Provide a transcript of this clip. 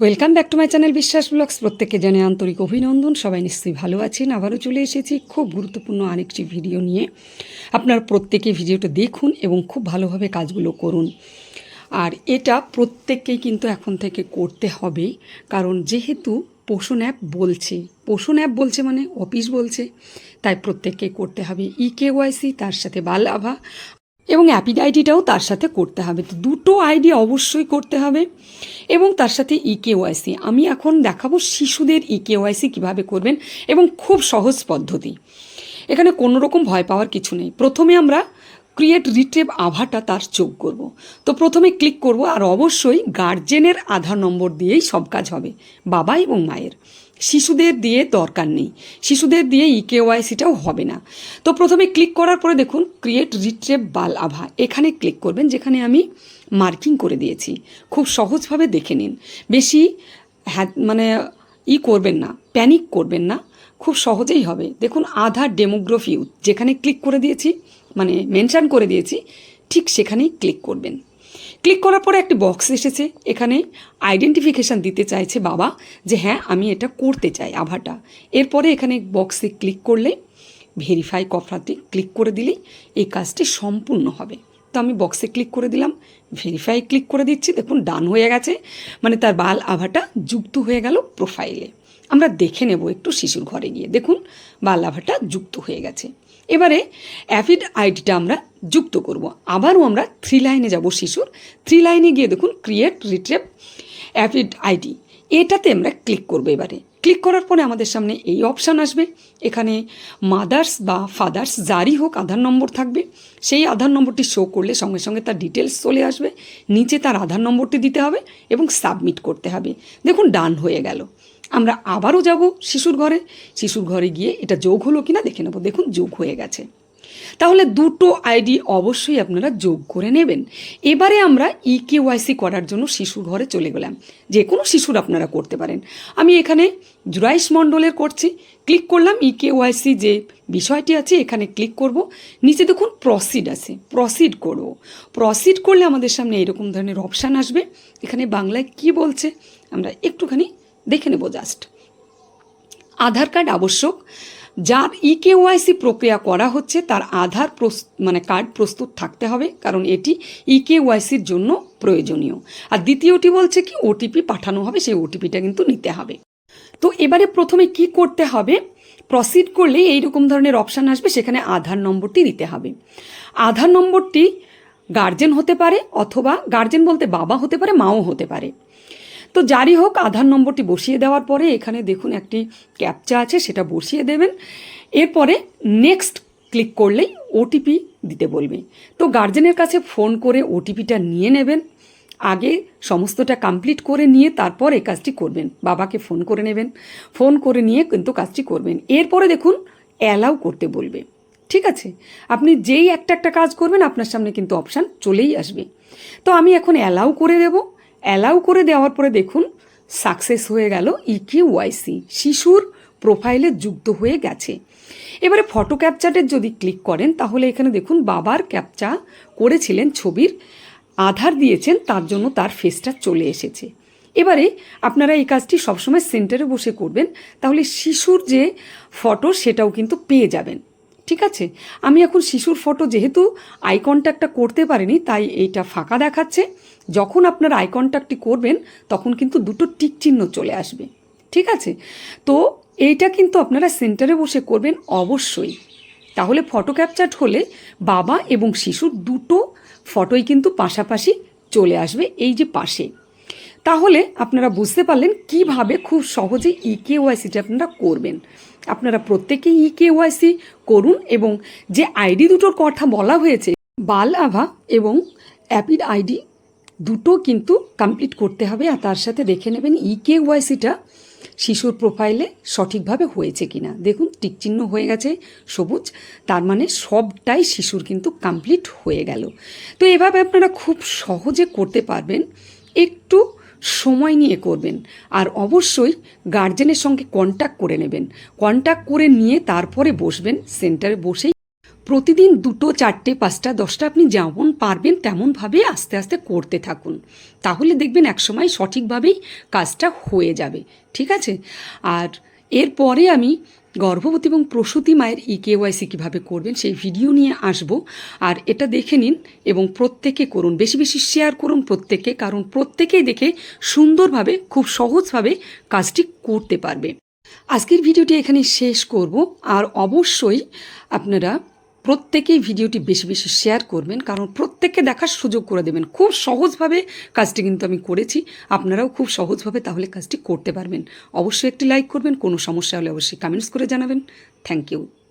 Welcome back to my channel Biswas blogs প্রত্যেককে জানে আন্তরিক অভিনন্দন। সবাই নিশ্চয়ই ভালো আছেন। আবারও চলে এসেছি খুব গুরুত্বপূর্ণ আরেকটি ভিডিও নিয়ে। আপনার প্রত্যেকে ভিডিওটা দেখুন এবং খুব ভালোভাবে কাজগুলো করুন। আর এটা প্রত্যেককেই কিন্তু এখন থেকে করতে হবে। কারণ যেহেতু পোষণ অ্যাপ বলছে, পোষণ অ্যাপ বলছে মানে অফিস বলছে, তাই প্রত্যেককে করতে হবে। ই কেওয়াইসি তার সাথে বাল আভা। এবং অ্যাপিড আইডিটাও তার সাথে করতে হবে। তো দুটো আইডি অবশ্যই করতে হবে এবং তার সাথে ই কেওয়াইসি আমি এখন দেখাবো শিশুদের ই কেওয়াইসি কীভাবে করবেন এবং খুব সহজ পদ্ধতি। এখানে কোনো রকম ভয় পাওয়ার কিছু নেই। প্রথমে আমরা ক্রিয়েট রিট্রেভ আভাটা তার চোখ করব। তো প্রথমে ক্লিক করব আর অবশ্যই গার্জেনের আধার নম্বর দিয়েই সব কাজ হবে, বাবা এবং মায়ের। শিশুদের দিয়ে দরকার নেই, শিশুদের দিয়ে ই কেওয়াইসিটাও হবে না। তো প্রথমে ক্লিক করার পরে দেখুন ক্রিয়েট রিট্রেভ বাল আভা। এখানে ক্লিক করবেন, যেখানে আমি মার্কিং করে দিয়েছি। খুব সহজভাবে দেখে নিন। বেশি হ্যাঁ মানে ই করবেন না প্যানিক করবেন না। খুব সহজেই হবে। দেখুন আধার ডেমোগ্রাফি যেখানে ক্লিক করে দিয়েছি মানে মেনশান করে দিয়েছি, ঠিক সেখানেই ক্লিক করবেন। ক্লিক করার পরে একটি বক্স এসেছে, এখানে আইডেন্টিফিকেশান দিতে চাইছে বাবা যে হ্যাঁ আমি এটা করতে চাই আভাটা। এরপরে এখানে বক্সে ক্লিক করলে ভেরিফাই কফরাতে ক্লিক করে দিলেই এই কাজটি সম্পূর্ণ হবে। তো আমি বক্সে ক্লিক করে দিলাম ভেরিফাই ক্লিক করে দিচ্ছি, দেখুন, ডান হয়ে গেছে মানে তার বাল আভাটা যুক্ত হয়ে গেল প্রোফাইলে আমরা দেখে নেব একটু শিশুর ঘরে গিয়ে। দেখুন, বাল আভাটা যুক্ত হয়ে গেছে। এবারে অ্যাফিড আইডিটা আমরা যুক্ত করব। আবারও আমরা থ্রি লাইনে যাব শিশুর। থ্রি লাইনে গিয়ে দেখুন ক্রিয়েট রিট্রেপ অ্যাফিড আইডি। এটাতে আমরা ক্লিক করব এবারে। ক্লিক করার পরে আমাদের সামনে এই অপশান আসবে। এখানে মাদার্স বা ফাদার্স যারই হোক আধার নম্বর থাকবে। সেই আধার নম্বরটি শো করলে সঙ্গে সঙ্গে তার ডিটেলস চলে আসবে। নিচে তার আধার নম্বরটি দিতে হবে এবং সাবমিট করতে হবে। দেখুন ডান হয়ে গেল। আমরা আবারও যাব শিশুর ঘরে। শিশুর ঘরে গিয়ে এটা যোগ হলো কিনা দেখে নেব। দেখুন, যোগ হয়ে গেছে। তাহলে দুটো আইডি অবশ্যই আপনারা যোগ করে নেবেন। এবারে আমরা ই কেওয়াইসি করার জন্য শিশুর ঘরে চলে গেলাম। যে কোনো শিশুর আপনারা করতে পারেন। আমি এখানে জুরাইশ মণ্ডলের করছি। ক্লিক করলাম ই কেওয়াইসি যে বিষয়টি আছে, এখানে ক্লিক করব। নিচে দেখুন, প্রসিড আছে। প্রসিড করব প্রসিড করলে আমাদের সামনে এরকম ধরনের অপশান আসবে। এখানে বাংলায় কি বলছে? আমরা একটুখানি দেখে নেব জাস্ট আধার কার্ড আবশ্যক। যার ই কেওয়াইসি প্রক্রিয়া করা হচ্ছে, তার আধার মানে কার্ড প্রস্তুত থাকতে হবে, কারণ এটি ই কেওয়াইসির জন্য প্রয়োজনীয়। আর দ্বিতীয়টি বলছে কি ওটিপি পাঠানো হবে, সেই ওটিপিটা কিন্তু নিতে হবে। তো এবারে প্রথমে কি করতে হবে? প্রসিড করলে এইরকম ধরনের অপশান আসবে, সেখানে আধার নম্বরটি দিতে হবে। আধার নম্বরটি গার্জেন হতে পারে, অথবা গার্জেন বলতে বাবা হতে পারে, মাও হতে পারে। তো যারই হোক, আধার নম্বরটি বসিয়ে দেওয়ার পরে এখানে দেখুন একটি ক্যাপচা আছে, সেটা বসিয়ে দেবেন। এরপরে নেক্সট ক্লিক করলেই ওটিপি দিতে বলবে। তো গার্জেনের কাছে ফোন করে ওটিপিটা নিয়ে নেবেন। আগে সমস্তটা কমপ্লিট করে নিয়ে তারপর এই কাজটি করবেন। বাবাকে ফোন করে নেবেন। ফোন করে নিয়ে কিন্তু কাজটি করবেন। এরপরে দেখুন, অ্যালাউ করতে বলবে। ঠিক আছে? আপনি যেই একটা একটা কাজ করবেন, আপনার সামনে কিন্তু অপশান চলেই আসবে। তো আমি এখন অ্যালাউ করে দেবো। অ্যালাউ করে দেওয়ার পরে দেখুন, সাকসেস হয়ে গেল ইকে ওয়াইসি শিশুর প্রোফাইলে যুক্ত হয়ে গেছে। এবারে ফটো ক্যাপচারের যদি ক্লিক করেন, তাহলে এখানে দেখুন, বাবার ক্যাপচা করেছিলেন ছবির, আধার দিয়েছেন, তার জন্য তার ফেসটা চলে এসেছে। এবারে আপনারা এই কাজটি সবসময় সেন্টারে বসে করবেন, তাহলে শিশুর যে ফটো, সেটাও কিন্তু পেয়ে যাবেন। ঠিক আছে? আমি এখন শিশুর ফটো যেহেতু আই কন্ট্যাক্টটা করতে পারিনি, তাই এইটা ফাঁকা দেখাচ্ছে। যখন আপনার আই কন্ট্যাক্টটি করবেন, তখন কিন্তু দুটো টিক চিহ্ন চলে আসবে। ঠিক আছে? তো এইটা কিন্তু আপনারা সেন্টারে বসে করবেন অবশ্যই। তাহলে ফটো ক্যাপচার হলে বাবা এবং শিশুর দুটো ফটোই কিন্তু পাশাপাশি চলে আসবে এই যে পাশে। তাহলে আপনারা বুঝতে পারলেন কীভাবে খুব সহজে ই কেওয়াইসিটা আপনারা করবেন। আপনারা প্রত্যেকেই ই কেওয়াইসি করুন এবং যে আইডি দুটোর কথা বলা হয়েছে, বাল আভা এবং অ্যাপিড আইডি দুটো কিন্তু কমপ্লিট করতে হবে আর তার সাথে দেখে নেবেন ই কেওয়াইসিটা শিশুর প্রোফাইলে সঠিকভাবে হয়েছে কিনা। দেখুন টিকচিহ্ন হয়ে গেছে, সবুজ, তার মানে সবটাই শিশুর কিন্তু কমপ্লিট হয়ে গেল। তো এভাবে আপনারা খুব সহজে করতে পারবেন, একটু সময় নিয়ে করবেন আর অবশ্যই গার্জেনের সঙ্গে কন্ট্যাক্ট করে নেবেন। কন্ট্যাক্ট করে নিয়ে তারপরে বসবেন সেন্টারে বসেই প্রতিদিন দুটো, চারটে, পাঁচটা, দশটা আপনি যেমন পারবেন তেমনভাবে আস্তে আস্তে করতে থাকুন। তাহলে দেখবেন একসময় সঠিকভাবেই কাজটা হয়ে যাবে। ঠিক আছে? আর এরপরে আমি গর্ভবতী এবং প্রসূতি মায়ের ই কেওয়াইসি কীভাবে করবেন সেই ভিডিও নিয়ে আসব। আর এটা দেখে নিন এবং প্রত্যেকে করুন। বেশি বেশি শেয়ার করুন প্রত্যেকে কারণ প্রত্যেকেই দেখে সুন্দরভাবে, খুব সহজভাবে কাজটি করতে পারবে। আজকের ভিডিওটি এখানে শেষ করব। আর অবশ্যই আপনারা প্রত্যেকেই ভিডিওটি বেশি বেশি শেয়ার করবেন, কারণ প্রত্যেককে দেখার সুযোগ করে দেবেন। খুব সহজভাবে কাজটি কিন্তু আমি করেছি। আপনারাও খুব সহজভাবে তাহলে কাজটি করতে পারবেন। অবশ্যই একটি লাইক করবেন, কোনো সমস্যা হলে অবশ্যই কমেন্টস করে জানাবেন। Thank you